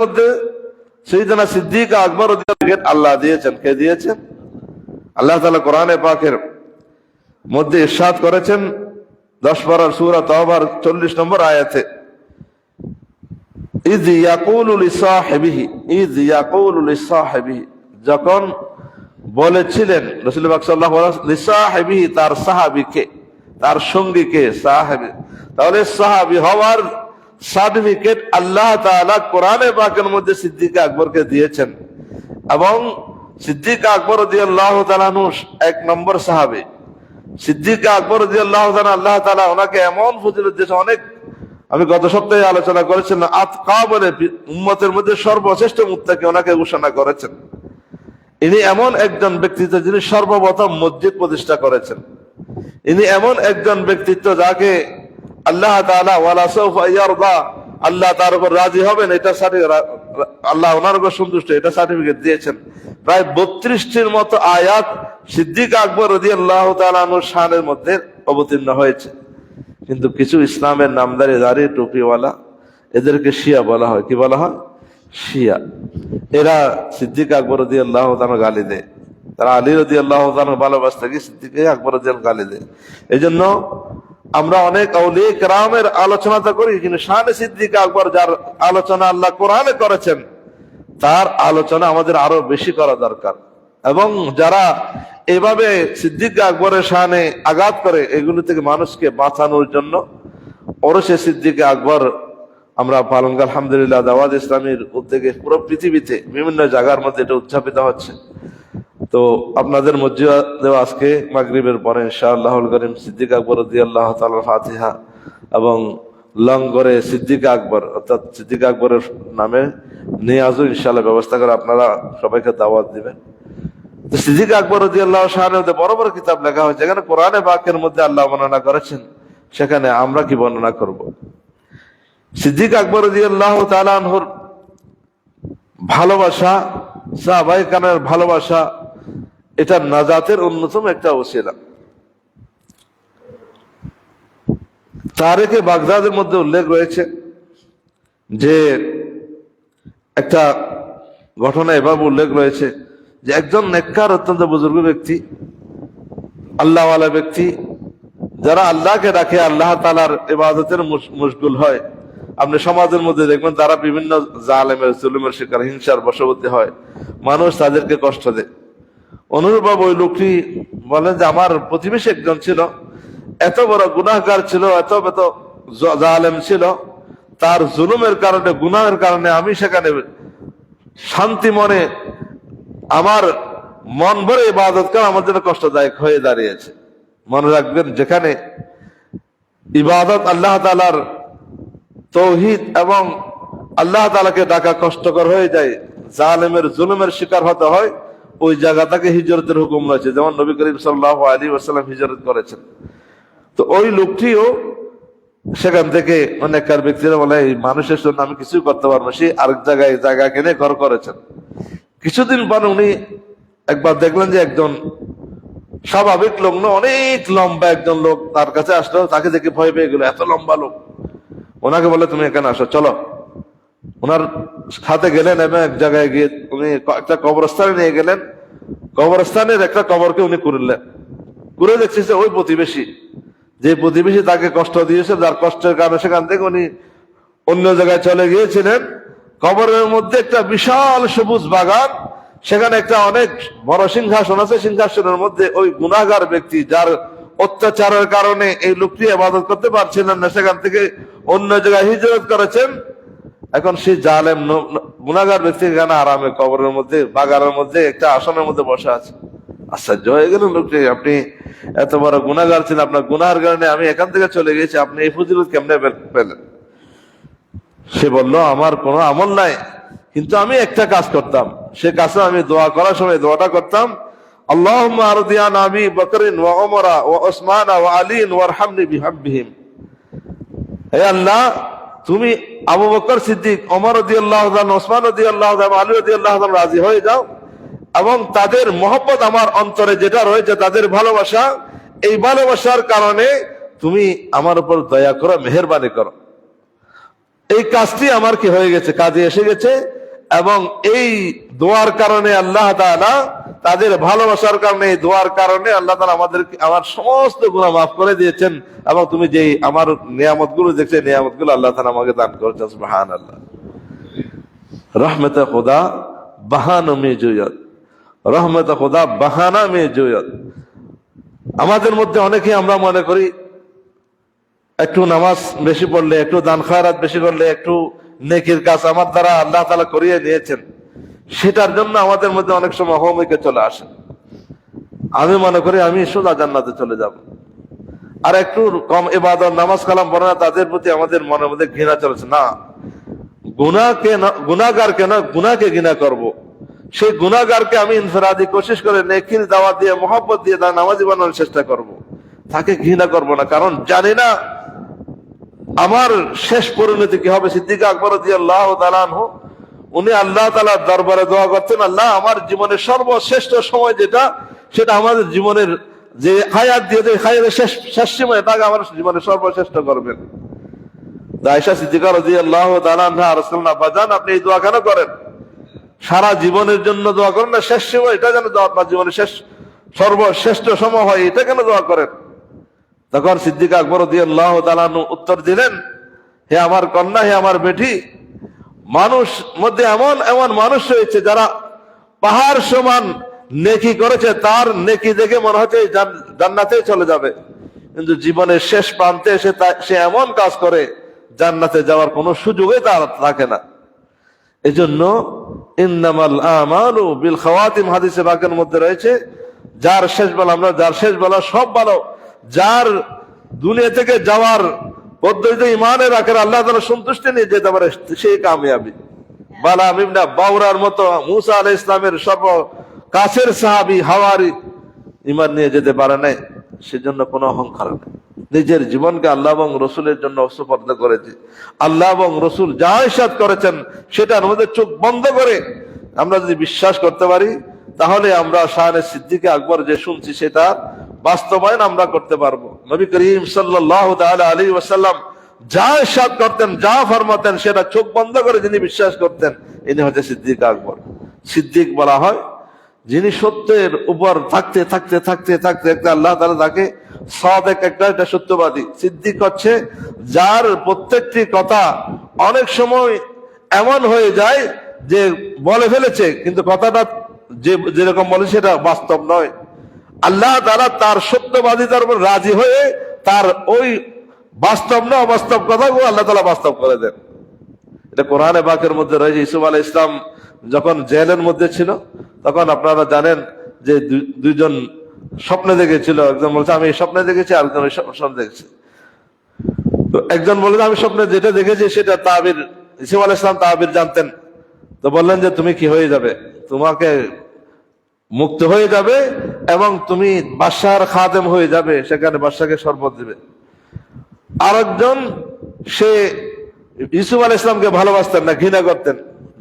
মধ্যে সেইদিনা সিদ্দিক আকবর আল্লাহ দিয়েছেন। কে দিয়েছেন? আল্লাহ তালা কোরআনে পাকের মধ্যে ইরশাদ করেছেন। দশ বারার সুরা তহবার চল্লিশ নম্বর আয়াতে। যখন বলেছিলেন তার সাহাবীকে, তার সঙ্গীকে সাহাবী তাহলে সাহাবি হওয়ার সার্টিফিকেট আল্লাহ তাআলা কোরআনে পাকের মধ্যে সিদ্দিক আকবরকে দিয়েছেন। এবং সিদ্দিক আকবর রাদিয়াল্লাহু তাআলা আনহু এক নম্বর সাহাবী। সিদ্দিক আকবর রাদিয়াল্লাহু তাআলা আল্লাহ তাআলা ওনাকে এমন ফজিলত দিয়েছে অনেক আমি গত সপ্তাহে আলোচনা করেছেন আতকা বলে উম্মতের মধ্যে সর্বশ্রেষ্ঠ মুক্তাকে ওনাকে ঘোষণা করেছেন। ইনি এমন একজন ব্যক্তিত্ব যিনি সর্বপ্রথম মসজিদ প্রতিষ্ঠা করেছেন। ইনি এমন একজন ব্যক্তিত্ব যাকে আল্লাহ আল্লাহ তার উপর রাজি হবেন, এটা আল্লাহ ওনার উপর সন্তুষ্ট, এটা সার্টিফিকেট দিয়েছেন। প্রায় বত্রিশটির মতো আয়াত সিদ্দিক আকবর রদি আল্লাহ তালানুর মধ্যে অবতীর্ণ হয়েছে। কিন্তু কিছু ইসলামের নামদারি দাঁড়িয়ে টুপিওয়ালা, এদেরকে শিয়া বলা হয়। কি বলা হয়? শিয়া। এরা সিদ্দিক আকবর রদি আল্লাহ গালি দেয়। তারা আলী রদি আল্লাহ ভালোবাসতে গিয়ে সিদ্দিক আকবর গালি দেয়। এই জন্য আমরা অনেক রামের আলোচনা তো করি, কিন্তু শাহানে সিদ্দিক আকবর যার আলোচনা আল্লাহ কোরআনে করেছেন, তার আলোচনা আমাদের আরও বেশি করা দরকার। এবং যারা এভাবে সিদ্দিক আকবরের শাহানে আঘাত করে, এগুলো থেকে মানুষকে বাঁচানোর জন্য ওরসে সিদ্দিক আকবর আমরা পালন আলহামদুলিল্লাহ দাওয়াত ইসলামীর উদ্যোগে পুরো পৃথিবীতে বিভিন্ন জায়গার মধ্যে এটা উদযাপিত হচ্ছে। তো আপনাদের মসজিদ দেওয়া আজকে মাগরিবের পরে ইনশাআল্লাহ করিম সিদ্দিক আকবর দিয়ে আল্লাহ তাআলার ফাতিহা এবং লঙ্গরে সিদ্দিক আকবর, অর্থাৎ সিদ্দিক আকবরের নামে নিয়ে আসো ইনশাআল্লাহ ব্যবস্থা করে আপনারা সবাইকে দাওয়াত দিবেন। তো সিদ্দিক আকবর দিয়ে আল্লাহ মধ্যে বড় বড় কিতাব লেখা হয়েছে এখানে কোরআনে বাক্যের মধ্যে আল্লাহ বর্ণনা করেছেন, সেখানে আমরা কি বর্ণনা করব? সিদ্দিক আকবর দিয়ে আল্লাহ তালানহর ভালোবাসা সাহাবাই কানের ভালোবাসা এটা নাজাতের অন্যতম একটা ওসিলা তারেকে বাগদাদের মধ্যে উল্লেখ রয়েছে যে, একটা ঘটনা এভাবে উল্লেখ রয়েছে যে, একজন নেককার অত্যন্ত বুজুর্গ ব্যক্তি, আল্লাহওয়ালা ব্যক্তি, যারা আল্লাহকে ডাকে, আল্লাহ তালার ইবাদতের মুশ- মুশগুল হয়। আপনি সমাজের মধ্যে দেখবেন তারা বিভিন্ন জালেমের, জুলুমের শিকার, হিংসার বশবর্তী হয়। মানুষ তাদেরকে কষ্ট দেয়। অনুরূপ ওই লোকটি বলেন যে আমার প্রতিবেশী একজন ছিল, এত বড় গুনাহগার ছিল, এত এত জালেম ছিল, তার জুলুমের কারণে, গুনাহের কারণে আমি সেখানে শান্তি মনে আমার মন ভরে ইবাদত করা আমার জন্য কষ্টদায়ক হয়ে দাঁড়িয়েছে। মনে রাখবেন যেখানে ইবাদত আল্লাহ তালার তৌহিদ এবং আল্লাহ তালাকে ডাকা কষ্টকর হয়ে যায়, জালেমের জুলুমের শিকার হতে হয় ওই জায়গাটাকে হিজরতের হুকুম রয়েছে, যেমন নবী করিম সাল্লাহ আলী ওসাল্লাম হিজরত করেছেন। তো ওই লোকটিও সেখান থেকে অনেককার ব্যক্তিরা বলে, এই মানুষের জন্য আমি কিছুই করতে পারব সে আরেক জায়গায় জায়গা কিনে ঘর করেছেন। কিছুদিন পর উনি একবার দেখলেন যে একজন স্বাভাবিক লোক না, অনেক লম্বা একজন লোক তার কাছে আসলো, তাকে দেখে ভয় পেয়ে গেল, এত লম্বা লোক। ওনাকে বলে তুমি এখানে আসো, চলো। ওনার সাথে গেলেন এবং এক জায়গায় গিয়ে উনি একটা কবরস্থানে নিয়ে গেলেন। কবরস্থানের একটা কবরকে উনি করলেন করে দেখছি যে ওই প্রতিবেশী, যে প্রতিবেশী তাকে কষ্ট দিয়েছে, যার কষ্টের কারণে সেখান থেকে উনি অন্য জায়গায় চলে গিয়েছিলেন। কবরের মধ্যে একটা বিশাল সবুজ বাগান, সেখানে একটা অনেক বড় সিংহাসন আছে। সিংহাসনের মধ্যে ওই গুণাগার ব্যক্তি যার অত্যাচারের কারণে এই লোকটি আবাদত করতে পারছিলেন না, সেখান থেকে অন্য জায়গায় হিজরত করেছেন। এখন সে জালেম ন- ব্যক্তি এখানে আরামে কবরের মধ্যে, বাগানের মধ্যে, একটা আসনের মধ্যে বসে আছে। আশ্চর্য হয়ে গেল লোকটি, আপনি এত বড় গুনাহগার ছিলেন, আপনার গুনার কারণে আমি এখান থেকে চলে গেছি আপনি এই ফজিলত কেমনে পেলেন? সে বলল, আমার কোনো আমল নাই, কিন্তু আমি একটা কাজ করতাম। সে কাজে আমি দোয়া করার সময় দোয়াটা করতাম আল্লাহ আরদিয়ান আমি বকরিন ওয়া ওমরা ওয়া ওসমান ওয়া আলীন ওয়ারহামনি বিহাব্বিহিম হে আল্লাহ, তুমি আবু বকর সিদ্দিক অমর আল্লাহ ওসমান আল্লাহ আল্লাহ রাজি হয়ে যাও। এবং তাদের মহব্বত আমার অন্তরে যেটা রয়েছে, তাদের ভালোবাসা, এই ভালোবাসার কারণে তুমি আমার উপর দয়া করো, মেহরবানি করো। এই কাজটি আমার কি হয়ে গেছে? কাজে এসে গেছে। এবং এই দোয়ার কারণে আল্লাহ তাআলা তাদের ভালোবাসার কারণে দোয়ার কারণে আল্লাহ তাআলা আমাদের আমার সমস্ত গুণা মাফ করে দিয়েছেন এবং তুমি যে আমার নিয়ামতগুলো দেখছে নিয়ামতগুলো আল্লাহ তাআলা আমাকে দান করেছেন সুবহান আল্লাহ রহমত খুদা বাহানো মে জুয়ত রহমত খুদা বাহানা মে জুয়ত আমাদের মধ্যে অনেকে আমরা মনে করি, একটু নামাজ বেশি পড়লে, একটু দান খায়রাত বেশি করলে, একটু নেকির কাজ আমার দ্বারা আল্লাহ তালা করিয়ে নিয়েছেন সেটার জন্য আমাদের মধ্যে অনেক সময় হোমিকে চলে আসে আমি মনে করি আমি সোজা জান্নাতে চলে যাব আর একটু কম এবাদত নামাজ, কালাম পড়ে না, তাদের প্রতি আমাদের মনের মধ্যে ঘৃণা চলেছে না গুনাকে না গুনাগারকে না গুনাকে ঘৃণা করব। সেই গুনাগারকে আমি ইনফরাদি কোশিশ করে নেকির দাওয়া দিয়ে মোহাম্মত দিয়ে, তার নামাজি বানানোর চেষ্টা করব। তাকে ঘৃণা করব না, কারণ জানি না আমার শেষ পরিণতি কি হবে সিদ্দিক আকবর দিয়ে আল্লাহ তালানহ উনি আল্লাহ তালার দরবারে দোয়া করতেন আল্লাহ আমার জীবনের সর্বশ্রেষ্ঠ সময় যেটা, সেটা আমাদের জীবনের যে হায়াত দিয়ে যে হায়াতের শেষ শেষ সময় তাকে আমার জীবনের সর্বশ্রেষ্ঠ করবেন। আয়সা সিদ্দিকা রাজি আল্লাহ তালান বাজান, আপনি এই দোয়া কেন করেন? সারা জীবনের জন্য দোয়া করেন না, শেষ সময় এটা যেন আপনার জীবনের শেষ, সর্বশ্রেষ্ঠ সময় হয়, এটা কেন দোয়া করেন? তখন সিদ্দিক আকবর দিয়ে আল্লাহ তালানু উত্তর দিলেন, হে আমার কন্যা, হে আমার বেটি মানুষ মধ্যে এমন এমন মানুষ রয়েছে যারা পাহাড় সমান নেকি করেছে, তার নেকি দেখে মনে হচ্ছে জান্নাতে চলে যাবে। কিন্তু জীবনের শেষ প্রান্তে এসে সে এমন কাজ করে, জান্নাতে যাওয়ার কোনো সুযোগই তার থাকে না। এজন্য ইন্নামাল আমালু বিল খাওয়াতিম, হাদিসে বাকের মধ্যে রয়েছে, যার শেষ বেলা আমরা, যার শেষ বেলা সব ভালো, যার দুনিয়া থেকে যাওয়ার পদ্ধতিতে ইমানের রাখার আল্লাহ তালা সন্তুষ্টি নিয়ে যেতে পারে সেই কামিয়াবি। বালা মিমনা বাউরার মতো মুসা আলাহ ইসলামের সর্ব কাছের সাহাবি হাওয়ারি ইমান নিয়ে যেতে পারে নাই, সেজন্য কোনো অহংকার নেই। নিজের জীবনকে আল্লাহ এবং রসুলের জন্য অস্ত্রপর্দ করেছে। আল্লাহ এবং রসুল যা ইসাদ করেছেন সেটার মধ্যে চোখ বন্ধ করে আমরা যদি বিশ্বাস করতে পারি, তাহলে আমরা শাহানের সিদ্দিকে আকবর যে শুনছি, সেটা বাস্তবায়ন আমরা করতে পারব। নবী করিম সাল্লাহ আলী ওয়াসাল্লাম যা ইসাদ করতেন, যা ফরমাতেন, সেটা চোখ বন্ধ করে যিনি বিশ্বাস করতেন, ইনি হচ্ছে সিদ্দিক আকবর। সিদ্দিক বলা হয়, যিনি সত্যের উপর থাকতে থাকতে থাকতে থাকতে একটা আল্লাহ তালা তাকে সাদেক একটা একটা সত্যবাদী। সিদ্দিক হচ্ছে যার প্রত্যেকটি কথা অনেক সময় এমন হয়ে যায় যে বলে ফেলেছে, কিন্তু কথাটা যে যেরকম বলে সেটা বাস্তব নয়। আল্লাহ তারা তার সত্যবাদিতার উপর রাজি হয়ে তার ওই বাস্তব না অবাস্তব কথাগুলো আল্লাহ তালা বাস্তব করে দেন। এটা কোরআনে বাকের মধ্যে রয়েছে। ইসুফ আলাহ ইসলাম যখন জেলের মধ্যে ছিল, তখন আপনারা জানেন যে দুইজন স্বপ্নে দেখেছিল। একজন বলছে, আমি স্বপ্নে দেখেছি আরেকজন স্বপ্ন দেখেছি। তো একজন বলে আমি স্বপ্নে যেটা দেখেছি, সেটা তাবির। ইসুফ আলাহ ইসলাম তাবির জানতেন। তো বললেন যে, তুমি কি হয়ে যাবে? তোমাকে মুক্ত হয়ে যাবে এবং তুমি বাদশার খাদেম হয়ে যাবে, সেখানে বাদশাকে শরবত দিবে। আরেকজন, সে ইসুফ আল ইসলামকে ভালোবাসতেন না, ঘৃণা করতেন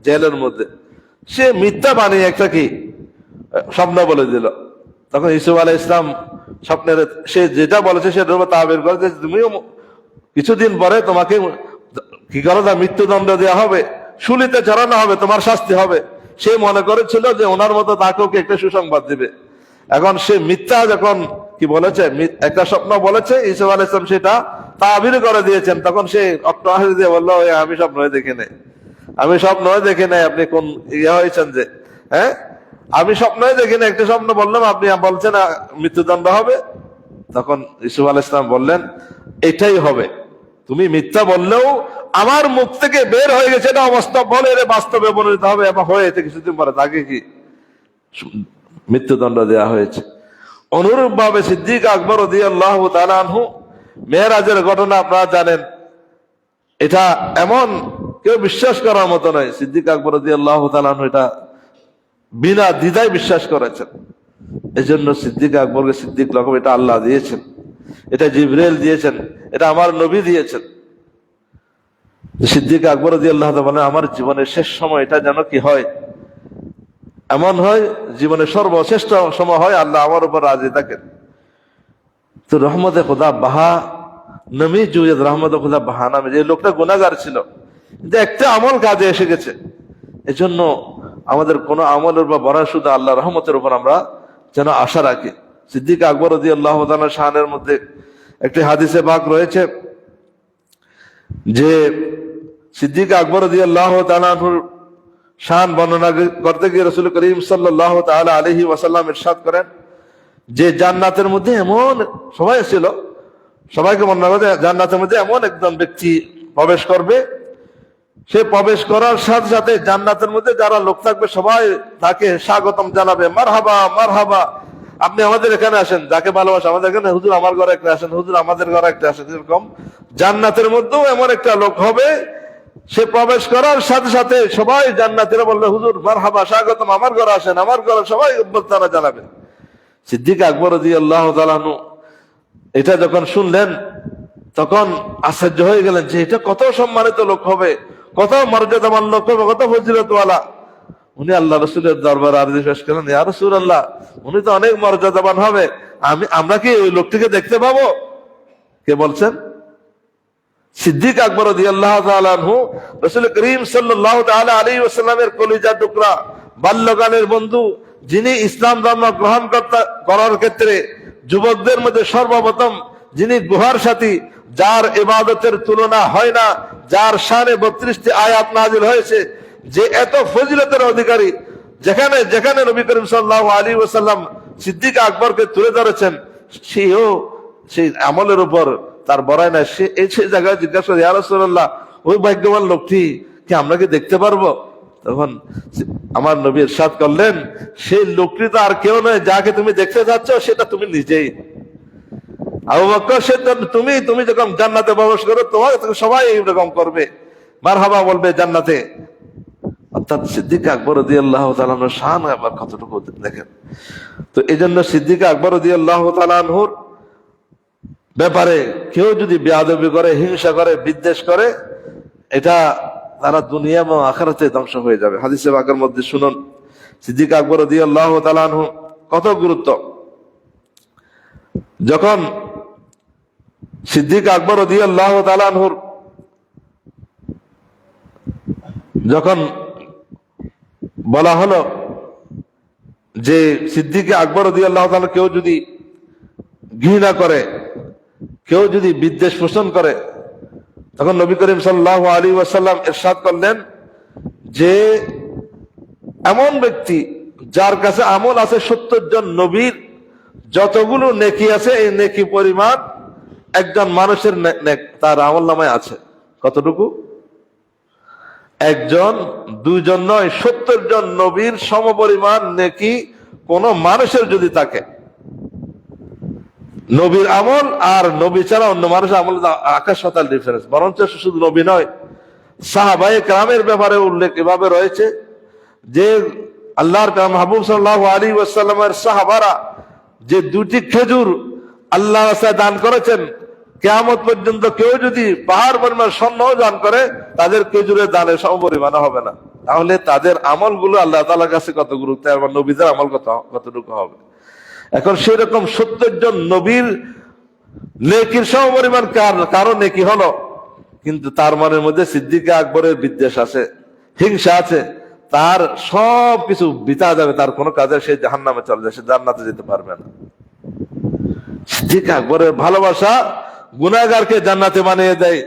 জেলের মধ্যে। সে মিথ্যা বানিয়ে একটা কি, স্বপ্ন বলে দিল। তখন ইসুফ আলাহ ইসলাম স্বপ্নের, সে যেটা বলেছে সেটার উপর তাবির করে যে তুমিও কিছুদিন পরে তোমাকে কি করো না, মৃত্যুদণ্ড দেওয়া হবে, শুলিতে চড়ানো হবে, তোমার শাস্তি হবে। সে মনে করেছিল যে ওনার মতো তাকেও একটা সুসংবাদ দিবে। এখন সে মিথ্যা যখন কি বলেছে একটা স্বপ্ন বলেছে ইসুফ আল ইসলাম সেটা তাবির করে দিয়েছেন তখন সে অট্টহাসি দিয়ে বলল "এ, আমি স্বপ্ন দেখে নেই। আমি স্বপ্ন দেখে নেই আপনি কোন ইয়ে হয়েছেন যে হ্যাঁ? আমি স্বপ্নই দেখি না একটা স্বপ্ন বললাম আপনি বলছেন মৃত্যুদণ্ড হবে। তখন ইসুফ আল ইসলাম বললেন এটাই হবে। তুমি মিথ্যা বললেও আমার মুখ থেকে বের হয়ে গেছে এটা অবাস্তব বলে বাস্তবে পরিণত হবে এবং হয়েছে কিছুদিন পরে তাকে কি মৃত্যুদণ্ড দেওয়া হয়েছে। অনুরূপ ভাবে সিদ্দিক আকবর মেয়েরাজের ঘটনা আপনারা জানেন। এটা এমন কেউ বিশ্বাস করার মতো নয়। সিদ্দিক আকবর এটা বিনা দ্বিধায় বিশ্বাস করেছেন। এই জন্য সিদ্দিক আকবরকে সিদ্দিক লকব এটা আল্লাহ দিয়েছেন। এটা জিবরেল দিয়েছেন। এটা আমার নবী দিয়েছেন। সিদ্দিক আকবর দিয়ে আল্লাহ আমার জীবনের শেষ সময় এটা যেন কি হয়? এমন হয় জীবনের সর্বশ্রেষ্ঠ সময় হয়, আল্লাহ আমার উপর রাজি থাকেন। তো রহমতে খুদা বাহা নমি জুয়েদ রহমতে খুদা বাহা নামে যে লোকটা গুণাগার ছিল, কিন্তু একটা আমল কাজে এসে গেছে। এজন্য আমাদের কোনো আমলের বা বড় শুধু আল্লাহ রহমতের উপর আমরা যেন আশা রাখি। সিদ্দিক আকবর রদি আল্লাহ শাহানের মধ্যে একটি হাদিসে বাক রয়েছে যে সিদ্দিক আকবর রদি আল্লাহ শান বর্ণনা করতে গিয়ে রসুল করিম সাল্লাহ তালা আলহি ওয়াসাল্লাম ইরশাদ করেন যে জান্নাতের মধ্যে এমন সবাই ছিল, সবাইকে বর্ণনা করে জান্নাতের মধ্যে এমন একজন ব্যক্তি প্রবেশ করবে। সে প্রবেশ করার সাথে সাথে জান্নাতের মধ্যে যারা লোক থাকবে সবাই তাকে স্বাগতম জানাবে মার হাবা মার হাবা আপনি আমাদের এখানে আসেন, যাকে ভালোবাসে আমাদের এখানে, হুজুর আমার ঘরে একটা আসেন, হুজুর আমাদের ঘরে একটা আসেন, এরকম। জান্নাতের মধ্যেও এমন একটা লোক হবে সে প্রবেশ করার সাথে সাথে সবাই জান্নাতের বলবে, হুজুর মার হাবা স্বাগতম, আমার ঘরে আসেন, আমার ঘরে সবাই তারা জানাবে। সিদ্দিক আকবর আল্লাহ এটা যখন শুনলেন, তখন আশ্চর্য হয়ে গেলেন যে এটা কত সম্মানিত লোক হবে, কত মর্যাদামান লোক হবে, কত ফজিলতওয়ালা। উনি আল্লাহ রসুলের দরবার আরজি পেশ করলেন, ইয়া রসুল আল্লাহ উনি তো অনেক মর্যাদাবান হবে, আমি, আমরা কি ওই লোকটিকে দেখতে পাবো? কে বলছেন? সিদ্দিক আকবর করিম সাল্লাহ কলিজা টুকরা বাল্যকালের বন্ধু, যিনি ইসলাম ধর্ম গ্রহণ করার ক্ষেত্রে যুবকদের মধ্যে সর্বপ্রথম, যিনি গুহার সাথী, যার ইবাদতের তুলনা হয় না, যার শানে বত্রিশটি আয়াত নাজিল হয়েছে, যে এত ফজিলতের অধিকারী, যেখানে যেখানে নবী করিম সাল্লাহ আলী ওসাল্লাম সিদ্দিক আকবরকে তুলে ধরেছেন, সেও সেই আমলের উপর তার বড়াই না সে এই সেই জায়গায় জিজ্ঞাসা করে ইয়ারসল্লাহ ওই ভাগ্যবান লোকটি কি আমরা কি দেখতে পারব? তখন আমার নবী সাদ করলেন, সেই লোকটি তো আর কেউ নয়, যাকে তুমি দেখতে যাচ্ছ, সেটা তুমি নিজেই। আবু বকর সে তুমি তুমি যখন জান্নাতে প্রবেশ করো তোমার সবাই এইরকম করবে। মার হাবা বলবে, জান্নাতে। অর্থাৎ সিদ্দিক আকবর দিয়ে আল্লাহ তালানোর শান আবার কতটুকু দেখেন। তো এই জন্য সিদ্দিক আকবর দিয়ে আল্লাহ তালানহুর ব্যাপারে কেউ যদি বেয়াদবি করে, হিংসা করে, বিদ্বেষ করে, এটা তারা দুনিয়া এবং আখারাতে ধ্বংস হয়ে যাবে। হাদিসে বাকের মধ্যে শুনুন, সিদ্দিক আকবর দিয়ে আল্লাহ তালানহু কত গুরুত্ব। যখন সিদ্দিক আকবর দিয়ে আল্লাহ তালানহুর যখন বলা হলো যে সিদ্দিকে আকবর দিয়ে আল্লাহ তালা কেউ যদি ঘৃণা করে কেউ যদি বিদ্বেষ পোষণ করে, তখন নবী করিম সাল্লাহ আলী ওয়াসাল্লাম এরশাদ করলেন যে এমন ব্যক্তি যার কাছে আমল আছে সত্তর জন নবীর, যতগুলো নেকি আছে এই নেকি পরিমাণ একজন মানুষের তার আমল নামায় আছে। কতটুকু? একজন, দুইজন নয়, সত্তর জন নবীর সমপরিমাণ নেকি কোন মানুষের যদি থাকে। নবীর আমল আর নবী ছাড়া অন্য মানুষের আমল আকাশ পাতাল ডিফারেন্স বরঞ্চ শুধু নবী নয় সাহাবাই গ্রামের ব্যাপারে উল্লেখ এভাবে রয়েছে যে আল্লাহর কালাম মাহবুব সাল্লাহ আলী ওয়াসাল্লামের সাহাবারা যে দুটি খেজুর আল্লাহ দান করেছেন, কেয়ামত পর্যন্ত কেউ যদি পাহাড় পরিমাণ স্বর্ণও দান করে, তাদের খেজুরের দানে সমপরিমাণ হবে না। তাহলে তাদের আমলগুলো আল্লাহ তালার কাছে কত গুরুত্ব এবং নবীদের আমল কত কতটুকু হবে? এখন সেরকম সত্তর জন নবীর নেকির সমপরিমাণ কার নেকি হলো। কিন্তু তার মনের মধ্যে সিদ্দিকে আকবরের বিদ্বেষ আছে, হিংসা আছে। তার সব কিছু বিতা যাবে, তার কোনো কাজে সে জাহান নামে চলে যায়, সে জান্নাতে যেতে পারবে না। সিদ্দিক আকবরের ভালোবাসা গুনাগারকে জান্নাতে বানিয়ে দেয়,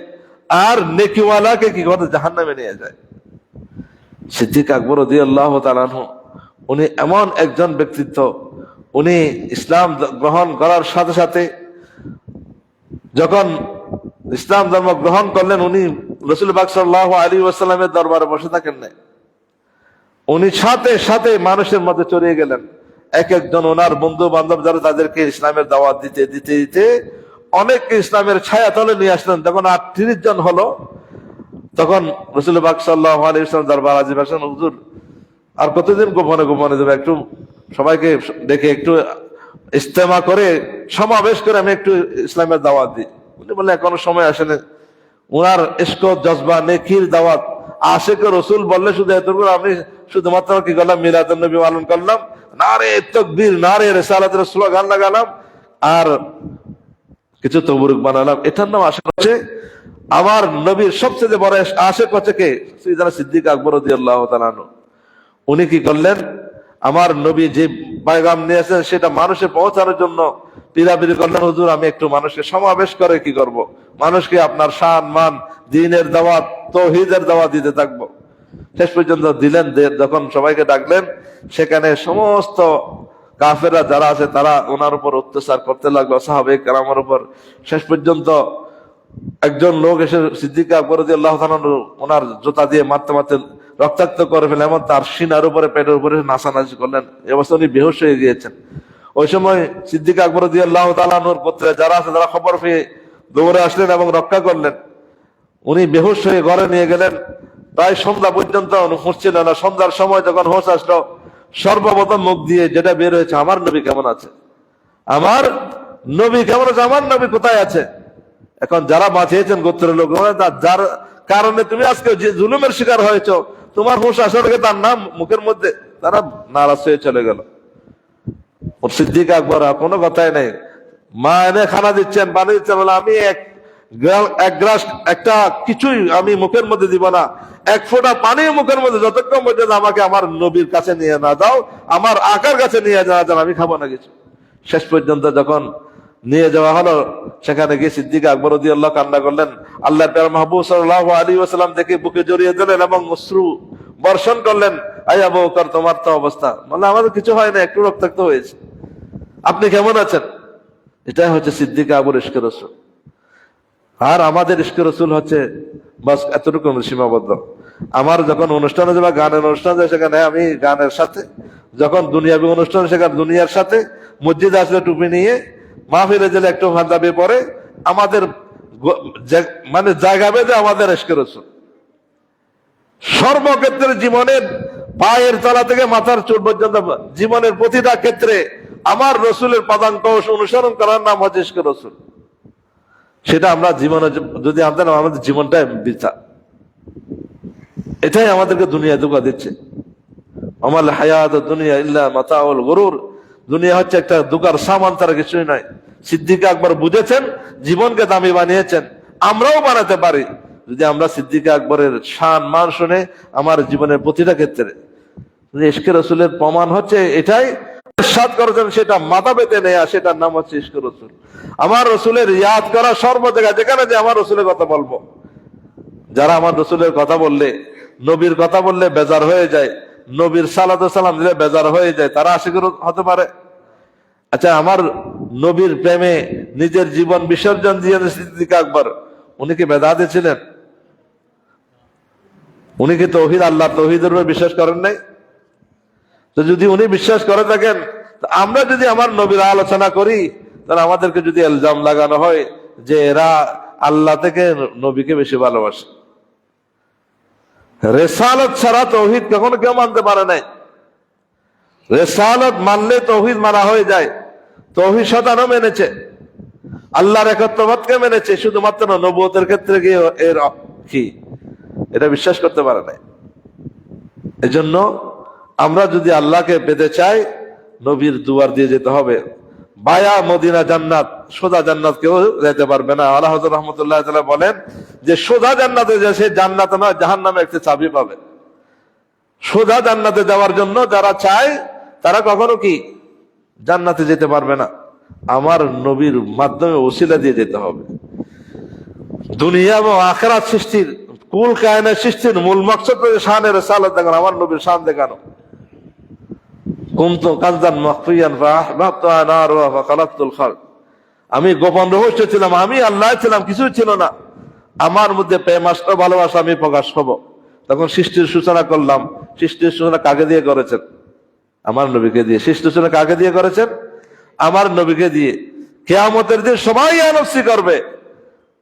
আর নেকিওয়ালাকে কি করে? জাহান নামে নিয়ে যায়। সিদ্দিক আকবর দিয়ে আল্লাহ তালানহ উনি এমন একজন ব্যক্তিত্ব উনি ইসলাম গ্রহণ করার সাথে সাথে যখন ইসলাম ধর্ম গ্রহণ করলেন, উনি রসুল বাক সাল্লাহ আলী ওয়াসাল্লামের দরবারে বসে থাকেন না উনি সাথে সাথে মানুষের মধ্যে চড়িয়ে গেলেন। এক একজন ওনার বন্ধু বান্ধব যারা তাদেরকে ইসলামের দাওয়াত দিতে দিতে দিতে অনেক ইসলামের ছায়া তলে নিয়ে আসলেন। তখন আটত্রিশ জন হলো, তখন রসুল বাক সাল্লাহ আলী ইসলাম দরবার আজিব আসেন হুজুর, আর কতদিন গোপনে গোপনে দেবে একটু সবাইকে দেখে একটু ইস্তেমা করে সমাবেশ করে আমি একটু ইসলামের দাওয়াত দিই। উনি বললেন, এখনও সময় আসেনি। উনার ইস্ক জজবা, নেকির দাওয়াত আশেখ রসুল বললে শুধু এতটুকু, আমি শুধুমাত্র কি করলাম? মিলাদ নবী পালন করলাম। না নারে তকবীর, নারে রেসালাতের স্লোগান লাগালাম। আর কিছু তবুরুক বানালাম। এটার নাম আশা হচ্ছে, আমার নবীর সবচেয়ে বড় আশেক হচ্ছে কে? সিদ্দিক আকবর রাদিয়াল্লাহু তাআলা আনহু। উনি কি করলেন? আমার নবী যে পায়গাম নিয়েছেন, সেটা মানুষে পৌঁছানোর জন্য পিরাপিরি করলেন হুজুর, আমি একটু মানুষকে সমাবেশ করে কি করব। মানুষকে আপনার শান, মান, দিনের দাওয়াত, তহিদের দাওয়াত দিতে থাকব শেষ পর্যন্ত দিলেন যখন সবাইকে ডাকলেন, সেখানে সমস্ত কাফেরা যারা আছে, তারা ওনার উপর অত্যাচার করতে লাগল সাহাবে কালামের উপর শেষ পর্যন্ত একজন লোক এসে সিদ্দিকা আকবর আল্লাহ ওনার জোতা দিয়ে মারতে মারতে রক্তাক্ত করে ফেলে এমন তার সিনার উপরে, পেটের উপরে নাচানাচি করলেন। এ অবস্থা উনি বেহুশ হয়ে গিয়েছেন। ওই সময় সিদ্দিকা আকবর আল্লাহ তালানুর পত্রে যারা আছে, তারা খবর পেয়ে দৌড়ে আসলেন এবং রক্ষা করলেন। উনি বেহুশ হয়ে ঘরে নিয়ে গেলেন। প্রায় সন্ধ্যা পর্যন্ত হুঁসছিলেন না। সন্ধ্যার সময় যখন হোশ আসলো, সর্বপ্রথম মুখ দিয়ে যেটা বের হয়েছে, আমার নবী কেমন আছে? আমার নবী কেমন আছে? আমার নবী কোথায় আছে? এখন যারা বাঁচিয়েছেন গোত্রের লোক যার কারণে তুমি আজকে জুলুমের শিকার হয়েছ তোমার হুঁশ আসার আগে তার নাম মুখের মধ্যে তারা নারাজ হয়ে চলে গেল। ওর আকবর কোনো কথাই নেই। মা এনে খানা দিচ্ছেন পানি দিচ্ছেন, বলে, আমি এক এক গ্লাস একটা কিছুই আমি মুখের মধ্যে দিব না। এক ফোঁটা পানি মুখের মধ্যে, যতক্ষণ পর্যন্ত আমাকে আমার নবীর কাছে নিয়ে না যাও, আমার আকার কাছে নিয়ে যাওয়া যান আমি খাব না কিছু। শেষ পর্যন্ত যখন নিয়ে যাওয়া হলো সেখানে গিয়ে সিদ্দিক আকবর আল্লাহ কান্না করলেন। আল্লাহ পেয়ার মাহবুব সাল্লাহ আলী ওসালাম দেখে বুকে জড়িয়ে দিলেন এবং অশ্রু বর্ষণ করলেন। আয়া বউকার, তোমার তো অবস্থা। মানে আমাদের কিছু হয় না, একটু রক্তাক্ত হয়েছে। আপনি কেমন আছেন? এটাই হচ্ছে সিদ্দিক আবুর ইস্কে রসুল। আর আমাদের ইস্কে রসুল হচ্ছে বাস এতটুকু সীমাবদ্ধ। আমার যখন অনুষ্ঠান আছে বা গানের অনুষ্ঠান আছে সেখানে আমি গানের সাথে, যখন দুনিয়াবি অনুষ্ঠান সেখানে দুনিয়ার সাথে, মসজিদ আসলে টুপি নিয়ে মাহফিলে গেলে একটু ভান্দাবি পরে আমাদের মানে জায়গা বেঁধে আমাদের ইস্কে রসুল। সর্বক্ষেত্রে জীবনের পায়ের তলা থেকে মাথার চুল পর্যন্ত জীবনের প্রতিটা ক্ষেত্রে আমার রসুলের পদাঙ্ক অনুসরণ করার নাম হচ্ছে ইশকে রসুল। সেটা আমরা জীবনে যদি আমাদের আমাদের জীবনটাই বিচার এটাই আমাদেরকে দুনিয়া ধোকা দিচ্ছে। আমার হায়াত দুনিয়া ইল্লা মাতাউল গরুর। দুনিয়া হচ্ছে একটা দুকার সামান, তারা কিছুই নয় সিদ্দিক আকবর বুঝেছেন, জীবনকে দামি বানিয়েছেন। আমরাও বানাতে পারি। যদি আমরা সিদ্দিক আকবরের শান, মান শুনে আমার জীবনের প্রতিটা ক্ষেত্রে। ইস্কে রসুলের প্রমাণ হচ্ছে এটাই, সাত করেছেন, সেটা মাথা পেতে নেয়া, সেটার নাম হচ্ছে ইস্কে রসুল। আমার রসুলের ইয়াদ করা সর্ব জায়গায় যেখানে যে আমার রসুলের কথা বলব। যারা আমার রসুলের কথা বললে, নবীর কথা বললে বেজার হয়ে যায়, নবীর সালাত সালাম দিলে বেজার হয়ে যায়, তারা আশিক হতে পারে। আচ্ছা আমার নবীর প্রেমে নিজের জীবন বিসর্জন দিয়ে সিদ্দিক আকবর। উনি কি বেদাতে ছিলেন? উনি কি তৌহিদ আল্লাহ তৌহিদের উপর বিশ্বাস করেন নাই? তো যদি উনি বিশ্বাস করে থাকেন আমরা যদি আমার নবীর আলোচনা করি, তাহলে আমাদেরকে যদি এলজাম লাগানো হয় যে এরা আল্লাহ থেকে নবীকে বেশি ভালোবাসে। রেসালত ছাড়া তৌহিদ কখনো কেউ মানতে পারে নাই। রেসালত মানলে তৌহিদ মানা হয়ে যায়। শতানো মেনেছে। আল্লাহর একত্রবাদকে মেনেছে, শুধুমাত্র নবুয়তের ক্ষেত্রে গিয়ে এর কি? এটা বিশ্বাস করতে পারে নাই। এজন্য আমরা যদি আল্লাহকে পেতে চাই, নবীর দুয়ার দিয়ে যেতে হবে। বায়া মদিনা জান্নাত, সোজা জান্নাত কেউ যেতে পারবে না। আল্লাহ রহমতুল্লাহ বলেন যে, সোজা জান্নাতে যে সে জান্নাত নয় জাহান নামে একটি চাবি পাবে। সোজা জান্নাতে যাওয়ার জন্য যারা চায়, তারা কখনো কি জান্নাতে যেতে পারবে না। আমার নবীর মাধ্যমে ওসিলা দিয়ে যেতে হবে। দুনিয়া এবং আখেরাত সৃষ্টির, কুল কায়নের সৃষ্টির মূল মকসদ শানের দেখানো, আমার নবীর শান দেখানো। কুমতো কাজদান মাকফিয়ান আমি গোপন রহস্য ছিলাম, আমি আল্লাহ ছিলাম কিছু ছিল না। আমার মধ্যে প্রেম আসতো ভালোবাসা আমি প্রকাশ হব। তখন সৃষ্টির সূচনা করলাম। সৃষ্টির সূচনা কাকে দিয়ে করেছেন? আমার নবীকে দিয়ে। সৃষ্টির সূচনা কাকে দিয়ে করেছেন? আমার নবীকে দিয়ে। কেয়ামতের দিন সবাই আনসি করবে।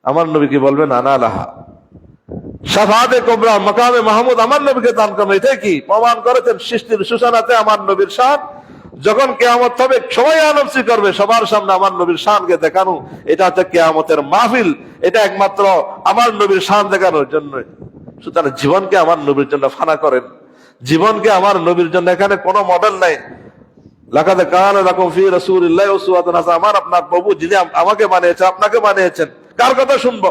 আমার নবীকে বলবেন আনা লাহা। সাফাতে কোবরা, মকামে মাহমুদ আমার নবীকে দান করবে। এটাই কি? প্রমাণ করেছেন সৃষ্টির সূচনাতে আমার নবীর শান। যখন কেয়ামত হবে, সবাই আনন্সি করবে। সবার সামনে আমার নবীর শানকে দেখানো। এটা হচ্ছে কেয়ামতের মাহফিল। এটা একমাত্র আমার নবীর শান দেখানোর জন্য সুতরাং জীবনকে আমার নবীর জন্য ফানা করেন। জীবনকে আমার নবীর জন্য এখানে কোনো মডেল নাই। লাকাতে কান লাকুম ফি আমার আপনার প্রভু যিনি আমাকে বানিয়েছেন, আপনাকে বানিয়েছেন। কার কথা শুনব?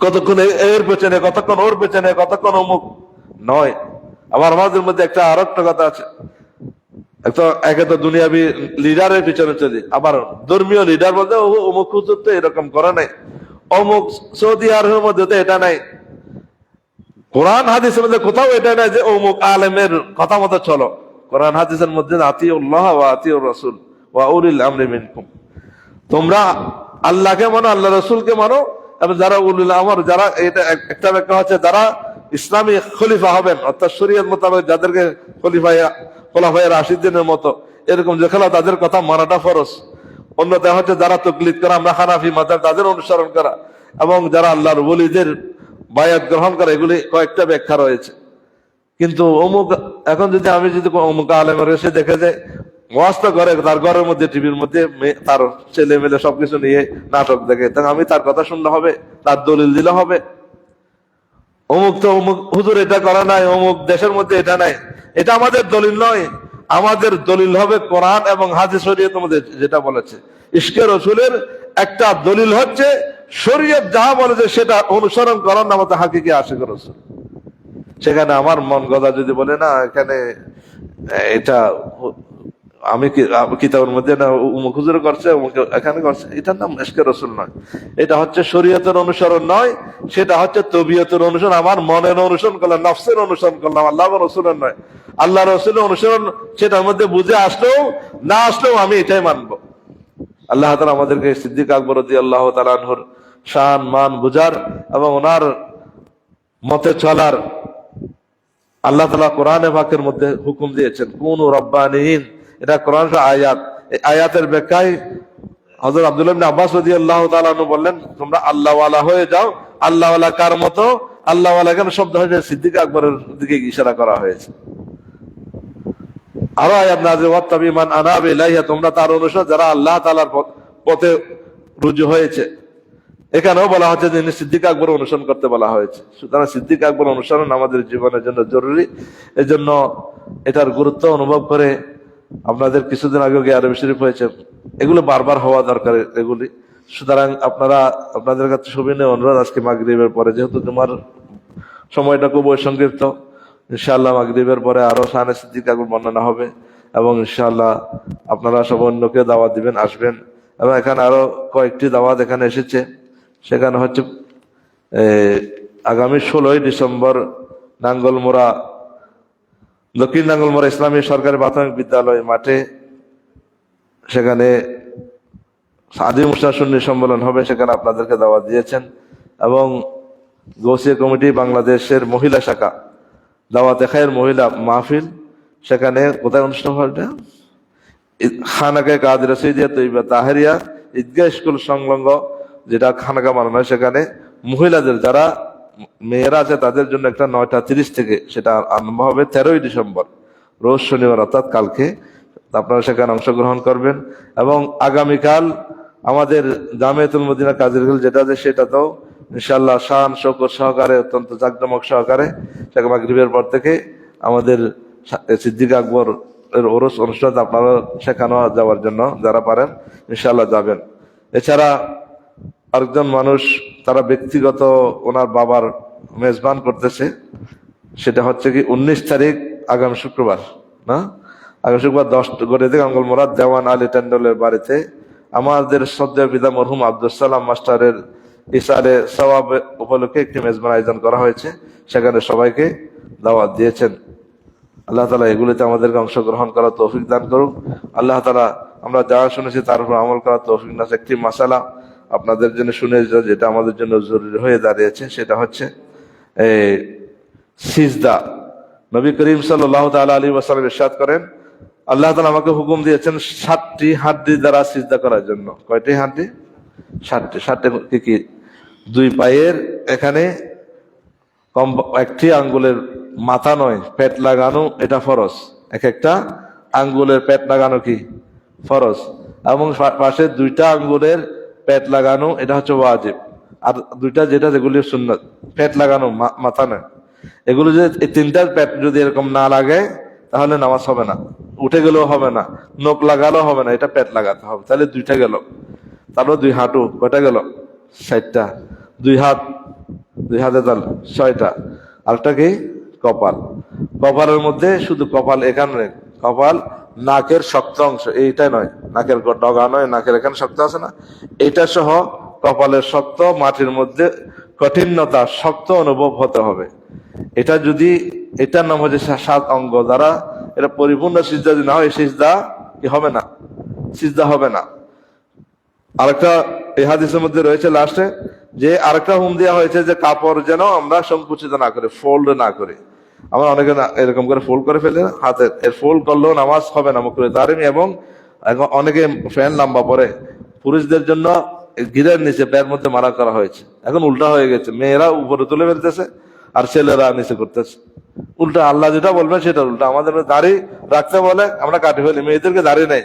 কতক্ষণ এর পেছনে, কতক্ষণ ওর পেছনে, কতক্ষণ অমুক? নয়। আবার আমাদের মধ্যে একটা আর একটা কথা আছে। একটা একে তো দুনিয়াবি লিডারের পিছনে চলি। আবার ধর্মীয় লিডার বলতে অমুক হুজুর তো এরকম করে নাই। অমুক সৌদি আরবের মধ্যে এটা নাই। কোরআন হাদিসের মধ্যে কোথাও এটা নাই যে অমুক আলেমের কথা মতো চলো। কোরআন হাদিসের মধ্যে আতি উল্লাহ ওয়া আতি রসুল ওয়া উলিল আমরি মিনকুম। তোমরা আল্লাহকে মানো আল্লাহ রসুলকে মানো, এবং যারা উলুল আমর, যারা এটা এক- একটা ব্যাখ্যা হচ্ছে যারা ইসলামী খলিফা হবেন, অর্থাৎ শরীয়ত মোতাবেক যাদেরকে খলিফা খোলাফাই রাশিদিনের মতো, এরকম যে খেলা তাদের কথা মানাটা ফরজ। অন্যটা হচ্ছে যারা তকলিদ করা, আমরা হানাফি মাতার তাদের অনুসরণ করা। এবং যারা আল্লাহর বলিদের বায়াত গ্রহণ করা, এগুলি কয়েকটা ব্যাখ্যা রয়েছে। কিন্তু অমুক, এখন যদি আমি যদি অমুক আলেমের এসে দেখে যে মস্ত করে তার ঘরের মধ্যে, টিভির মধ্যে তার ছেলে মেলে সবকিছু নিয়ে নাটক দেখে তখন আমি তার কথা শুনলে হবে, তার দলিল দিলে হবে। অমুক তো অমুক, হুজুর এটা করা নাই, অমুক দেশের মধ্যে এটা নাই। এটা আমাদের দলিল নয়। আমাদের দলিল হবে কোরআন এবং হাজি শরীয়ত মধ্যে, যেটা বলেছে। ইশকে রসুলের একটা দলিল হচ্ছে শরীয়ত যাহা বলেছে সেটা অনুসরণ করার নাম হচ্ছে হাকিকে আশিক রসুল। সেখানে আমার মন গদা যদি বলে, না, এখানে এটা আমি কিতাবের মধ্যে না, উমুক করছে, উমুক এখানে করছে, এটার নাম এসকে রসুল নয়। এটা হচ্ছে শরীয়তের অনুসরণ নয়, সেটা হচ্ছে তবিয়তের অনুসরণ। আমার মনের অনুসরণ করলাম, নফসের অনুসরণ করলাম আল্লাহ রসুলের নয়। আল্লাহ রসুলের অনুসরণ সেটার মধ্যে বুঝে আসলেও, না আসলেও আমি এটাই মানবো। আল্লাহ তালা আমাদেরকে সিদ্দিক আকবর আল্লাহ তালানহর শান, মান বুঝার এবং ওনার মতে চলার আল্লাহ তালা কোরআনে পাকের মধ্যে হুকুম দিয়েছেন, কোন রব্বানীন। এটা কোরআন আয়াত। আয়াতের ব্যাখ্যায় হজরত আব্দুল্লাহ ইবনে আব্বাস আল্লাহ তালু বললেন, তোমরা আল্লাহওয়ালা হয়ে যাও। আল্লাহওয়ালা কার মতো? আল্লাহওয়ালা কেন? শব্দ হয়েছে, সিদ্দিক আকবরের দিকে ইশারা করা হয়েছে। আরও আয়াত নাজিল ওয়াত্তাবি মান আনাবে তোমরা তার অনুসার, যারা আল্লাহ তাআলার পথ- পথে রুজু হয়েছে। এখানেও বলা হচ্ছে যে সিদ্দিক আকবর অনুসরণ করতে বলা হয়েছে। সুতরাং সিদ্দিক আকবর অনুসরণ আমাদের জীবনের জন্য জরুরি। এজন্য এটার গুরুত্ব অনুভব করে আপনাদের কিছুদিন আগে গিয়ে আরবি শরীফ হয়েছে। এগুলো বারবার হওয়া দরকার এগুলি। সুতরাং আপনারা, আপনাদের কাছে সুবিনে অনুরোধ আজকে মাগরিবের পরে, যেহেতু তোমার সময়টা খুব সংক্ষিপ্ত ইনশাআল্লাহ মাগরিবের পরে আরও শাহানে সিদ্দিক আকবর বর্ণনা হবে এবং ইনশাআল্লাহ আপনারা সব অন্যকে দাওয়াত দিবেন, আসবেন। এবং এখানে আরও কয়েকটি দাওয়াত এখানে এসেছে। সেখানে হচ্ছে আগামী ষোলোই ডিসেম্বর নাঙ্গলমোড়া, দক্ষিণ নাঙ্গলমোড়া ইসলামী সরকারি প্রাথমিক বিদ্যালয় মাঠে সেখানে আদি মুসা সুন্নি সম্মেলন হবে, সেখানে আপনাদেরকে দাওয়াত দিয়েছেন। এবং গৌসিয়া কমিটি বাংলাদেশের মহিলা শাখা, দাওয়াতে খায়ের মহিলা মাহফিল, সেখানে কোথায় অনুষ্ঠান হবে খানাকে কাজ রসিদিয়া তৈবা তাহেরিয়া ঈদগাহ স্কুল সংলগ্ন যেটা খানাকা বানানো হয় সেখানে মহিলাদের যারা মেয়েরা আছে তাদের জন্য একটা নয়টা তিরিশ থেকে সেটা আরম্ভ হবে তেরোই ডিসেম্বর, রোজ শনিবার অর্থাৎ কালকে। আপনারা সেখানে অংশগ্রহণ করবেন এবং আগামীকাল আমাদের জামেতুল মদিনা কাজের হিল যেটা আছে সেটাতেও ইনশাল্লাহ শান শকর সহকারে, অত্যন্ত জাকজমক সহকারে সেখানে মাগরিবের পর থেকে আমাদের সিদ্দিক আকবর এর ওরস অনুষ্ঠান আপনারা সেখানে যাওয়ার জন্য যারা পারেন ইনশাল্লাহ যাবেন। এছাড়া আরেকজন মানুষ তারা ব্যক্তিগত ওনার বাবার মেজবান করতেছে, সেটা হচ্ছে কি উনিশ তারিখ আগামী শুক্রবার, না? আগামী শুক্রবার দশ করে থেকে আঙ্গল মোরাদ দেওয়ান আলী ট্যান্ডলের বাড়িতে আমাদের শ্রদ্ধা পিতা মরহুম আব্দুল সালাম মাস্টারের ইসারে সওয়াব উপলক্ষে একটি মেজবান আয়োজন করা হয়েছে। সেখানে সবাইকে দাওয়াত দিয়েছেন। আল্লাহ তালা এগুলিতে আমাদেরকে অংশগ্রহণ করার তৌফিক দান করুক। আল্লাহ তালা আমরা যা শুনেছি তার উপর আমল করার তৌফিক না একটি মাসালা আপনাদের জন্য শুনে যেটা আমাদের জন্য জরুরি হয়ে দাঁড়িয়েছে, সেটা হচ্ছে সিজদা। নবী করিম সাল্লাহ তালা আলী ওয়াসালাম ইরশাদ করেন, আল্লাহ তালা আমাকে হুকুম দিয়েছেন সাতটি হাড্ডি দ্বারা সিজদা করার জন্য। কয়টি হাড্ডি? সাতটি। সাতটি কি কি? দুই পায়ের, এখানে কম একটি আঙ্গুলের মাথা নয়, পেট লাগানো, এটা ফরজ। এক একটা আঙ্গুলের পেট লাগানো কি? ফরজ। এবং পাশে দুইটা আঙ্গুলের পেট লাগানো, এটা হচ্ছে ওয়াজিব। আর দুইটা যেটা, যেগুলি সুন্নত, পেট লাগানো মাথা নয়। এগুলো যে, এই তিনটার পেট যদি এরকম না লাগে, তাহলে নামাজ হবে না। উঠে গেলেও হবে না, নখ লাগালেও হবে না, এটা পেট লাগাতে হবে। তাহলে দুইটা গেল। তারপর দুই হাঁটু, কয়টা গেল? ষাটটা। দুই হাত, দুই হাতে তাল, ছয়টা। আরেকটা কি? কপাল। কপালের মধ্যে শুধু কপাল এখানে কপাল নাকের শক্ত অংশ, এইটাই নয়। নাকের ডগা নয়, নাকের এখানে শক্ত আছে না? এটা সহ কপালের শক্ত, মাটির মধ্যে কঠিনতা, শক্ত অনুভব হতে হবে। এটা যদি, এটার নাম হচ্ছে সাত অঙ্গ দ্বারা, এটা পরিপূর্ণ সিজদা যদি না হয়, সিজদা কি হবে না? সিজদা হবে না। আরেকটা এই হাদিসের মধ্যে রয়েছে লাস্টে, যে আরেকটা হুম দেওয়া হয়েছে যে কাপড় যেন আমরা সংকুচিত না করে, ফোল্ড না করি। আমরা অনেকে এরকম করে ফোল্ড করে ফেলে হাতে এর ফোল্ড করলেও নামাজ হবে না মুখরে তারিমি এবং অনেকে ফ্যান লম্বা পরে পুরুষদের জন্য গিরের নিচে প্যার মধ্যে মারা করা হয়েছে। এখন উল্টা হয়ে গেছে। মেয়েরা উপরে তুলে ফেলতেছে আর ছেলেরা নিচে করতেছে। উল্টা আল্লাহ যেটা বলবেন সেটা উল্টা। আমাদের দাড়ি রাখতে বলে, আমরা কাটে ফেলি। মেয়েদেরকে দাড়ি নেই।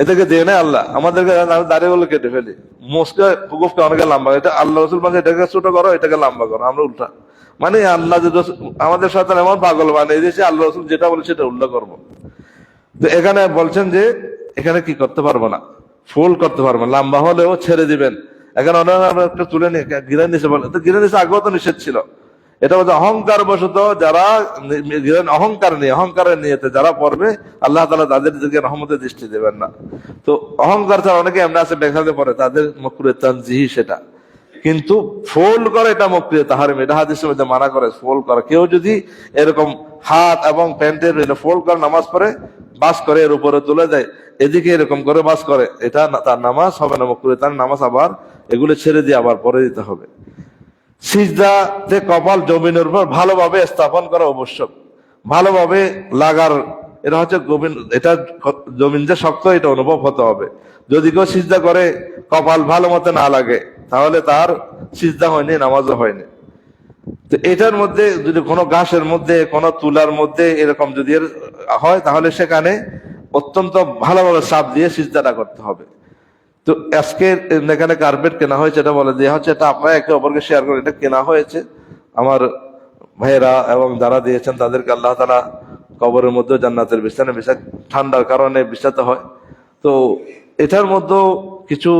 এদেরকে দিয়ে নেয় আল্লাহ। আমাদেরকে দাঁড়িয়ে বলে কেটে ফেলি। মোসকে ফুকুফকে অনেকে লম্বা এটা আল্লাহ রসুল মানে এটাকে ছোট করো, এটাকে লম্বা করো। আমরা উল্টা। মানে আল্লাহ যে আমাদের সাথে এমন পাগল বানিয়ে দিয়েছে আল্লাহ রসুল যেটা বলে সেটা উল্টা করব। তো এখানে বলছেন যে, এখানে কি করতে পারব না? ফুল করতে পারব না। লম্বা হলেও ছেড়ে দিবেন। এখানে অনেক একটা তুলে নিয়ে গিরে নিচে বলে। তো গিরে নিচে আগেও তো নিষেধ ছিল। এটা হচ্ছে অহংকার বশত যারা অহংকার নিয়ে, অহংকারের নিয়েতে যারা পড়বে, আল্লাহ তালা তাদের দিকে রহমতের দৃষ্টি দেবেন না। তো অহংকার ছাড়া অনেকে এমনি আছে বেখাতে পড়ে, তাদের মকুরে তানজিহি সেটা। কিন্তু ফোল করে এটা মক্রিয় তাহার এটা হাদিসের মধ্যে মানা করে ফোল করা। কেউ যদি এরকম হাত এবং প্যান্টের ফোল করে নামাজ পড়ে, বাস করে এর উপরে তুলে দেয়, এদিকে এরকম করে বাস করে, এটা তার নামাজ হবে না মক্রিয় তার নামাজ আবার এগুলো ছেড়ে দিয়ে আবার পরে দিতে হবে। সিজদাতে কপাল জমিনের উপর ভালোভাবে স্থাপন করা আবশ্যক ভালোভাবে লাগার, এটা হচ্ছে গোবিন এটা জমিন যে শক্ত, এটা অনুভব হতে হবে। যদি কেউ সিজদা করে, কপাল ভালো মতো না লাগে, তাহলে তার সিজদা হয়নি, নামাজও হয়নি। তো এটার মধ্যে যদি কোনো ঘাসের মধ্যে, কোনো তুলার মধ্যে এরকম যদি হয়, তাহলে সেখানে অত্যন্ত ভালোভাবে চাপ দিয়ে সিজদাটা করতে হবে। তো আজকে এখানে কার্পেট কেনা হয়েছে, এটা বলে দেওয়া হচ্ছে এটা আপনারা একে অপরকে শেয়ার করে, এটা কেনা হয়েছে। আমার ভাইয়েরা এবং যারা দিয়েছেন, তাদেরকে আল্লাহ তালা কবরের মধ্যে জান্নাতের বিছানে বিছা ঠান্ডার কারণে বিছাতে হয়। তো এটার মধ্যেও কিছু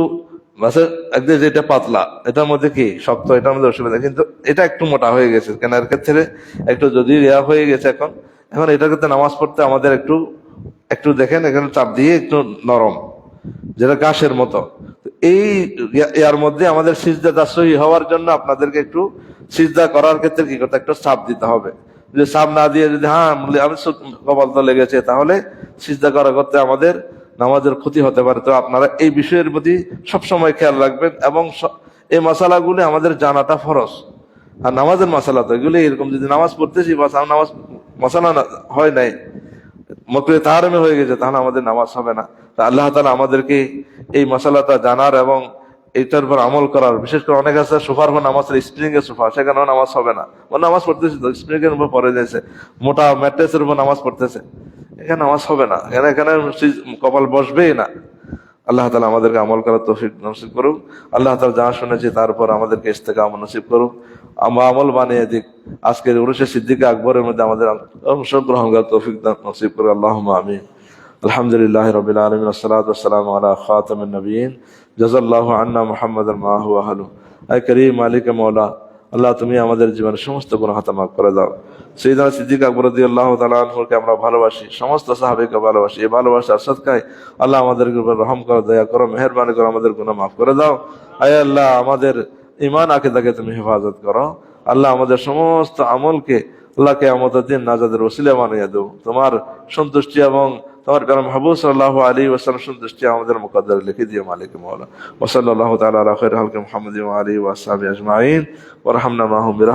একদিন যেটা পাতলা, এটার মধ্যে কি শক্ত, এটার মধ্যে অসুবিধা, কিন্তু এটা একটু মোটা হয়ে গেছে। কেনার ক্ষেত্রে একটু যদি ইয়া হয়ে গেছে এখন এখন এটার ক্ষেত্রে নামাজ পড়তে আমাদের একটু একটু দেখেন, এখানে চাপ দিয়ে একটু নরম। যেটা ঘাসের মতো। এই ইয়া- ইয়ার মধ্যে আমাদের সিজদাটা সহি হওয়ার জন্য আপনাদেরকে একটু সিজদা করার ক্ষেত্রে কি করতে, একটা চাপ দিতে হবে। যদি চাপ না দিয়ে যদি হ্যাঁ আমি কপাল তো লেগেছে তাহলে সিজদা করা করতে আমাদের নামাজের ক্ষতি হতে পারে। তো আপনারা এই বিষয়ের প্রতি সবসময় খেয়াল রাখবেন এবং এই মশালাগুলি আমাদের জানাটা ফরজ। আর নামাজের মশালা তো, এগুলি এরকম যদি নামাজ পড়তেছি বা নামাজ মশালা হয় নাই, মকরে তাহারমে হয়ে গেছে, তাহলে আমাদের নামাজ হবে না। তা আল্লাহ তালা আমাদেরকে এই মশালাটা জানার এবং এইটার উপর আমল করার। বিশেষ করে অনেক আছে, সোফার উপর নামাজ স্প্রিং এর সোফা, সেখানেও নামাজ হবে না। ও নামাজ পড়তেছে তো স্প্রিং এর উপর পড়ে যাচ্ছে মোটা ম্যাট্রেসের উপর নামাজ পড়তেছে। এখানে নামাজ হবে না। এখানে এখানে কপাল বসবেই না। আল্লাহ তালা আমাদেরকে আমল করার তৌফিক নসিব করুক। আল্লাহ তালা যা শুনেছি তারপর আমাদেরকে ইস্তেকা আমল নসিব করুক। আমরা আমল বানিয়ে দিক। আজকের উরুষে সিদ্দিকে আকবরের মধ্যে আমাদের অংশগ্রহণ করার তৌফিক নসিব করুক। আল্লাহ আমি আলহামদুলিল্লাহ রবিল আলমিন, আসসালাত আসসালাম আলা খাতাম নবীন। জাজাল্লাহ আন্না মোহাম্মদ মাহু আহলু আই করিম, মালিক মৌলা আল্লাহ তুমি আমাদের জীবনের সমস্ত গুণ হাতা মাফ করে দাও। সৈদান সিদ্দিক আকবর দিয়ে আল্লাহ তালকে আমরা ভালোবাসি, সমস্ত সাহাবিকে ভালোবাসি। এই ভালোবাসার সৎকায় আল্লাহ আমাদের রহম করো, দয়া করো, মেহরবানি করো, আমাদের গুণ মাফ করে দাও। আয় আল্লাহ, আমাদের ইমান আকিদাকে তুমি হেফাজত করো। আল্লাহ আমাদের সমস্ত আমলকে আল্লাহকে আমাদের দিন নাজাদের ওসিলে বানিয়ে দেও। তোমার সন্তুষ্টি এবং তোমার প্যারা মাহবুব সাল্লাহ আলী ওসালাম সন্তুষ্টি আমাদের মুকদ্দর লিখে দিও, মালিক মৌলা ওসল্লাহ তালা আলা খৈর হালকে মোহাম্মদ আলী ওয়াসাবি আজমাইন। ওরহামনা মাহমুদ